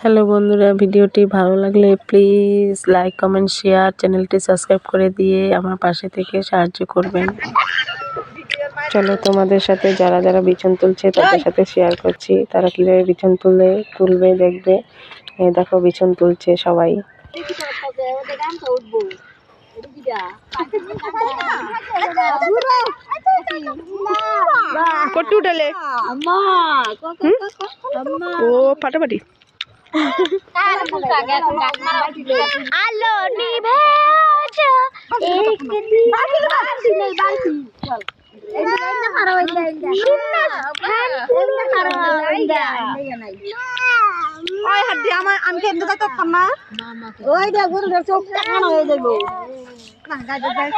Hello বন্ধুরা ভিডিওটি ভালো লাগলে প্লিজ লাইক কমেন্ট শেয়ার চ্যানেলটি সাবস্ক্রাইব করে দিয়ে আমার পাশে থেকে সাহায্য করবেন। চলো তোমাদের সাথে যারা যারা বিছন তুলছে তাদের সাথে শেয়ার করছি। তারা কীভাবে বিছন তুলে তুলবে দেখবে। দেখো বিছন তুলছে সবাই। কটু উঠালে। ও ফাটাফাটি। আলো নিভেছ ওই হাড্ডি আমার আমি যাইতাম না? ওই দে গরু দে চোখ টাকানো হয়ে যাইব। না গাড়ি গাড়ি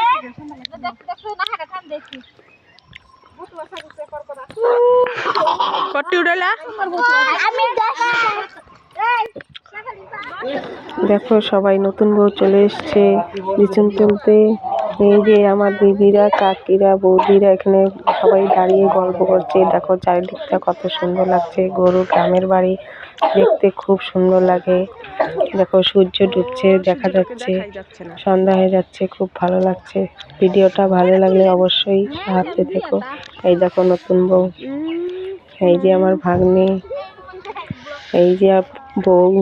কটু উঠালা? আমি দেখো, সবাই নতুন বউ চলে এসছে বিছুন তুলতে। এই যে আমার দিদিরা, কাকিরা, বৌদিরা এখানে সবাই দাঁড়িয়ে গল্প করছে। দেখো, চারিদিকটা কত সুন্দর লাগছে। গরু, গ্রামের বাড়ি দেখতে খুব সুন্দর লাগে। দেখো, সূর্য ডুবছে, দেখা যাচ্ছে। সন্ধ্যা হয়ে যাচ্ছে, খুব ভালো লাগছে। ভিডিওটা ভালো লাগলে অবশ্যই সাহায্যে দেখো। এই দেখো, নতুন বউ। এই যে আমার ভাগ্নে, এই যে বউ।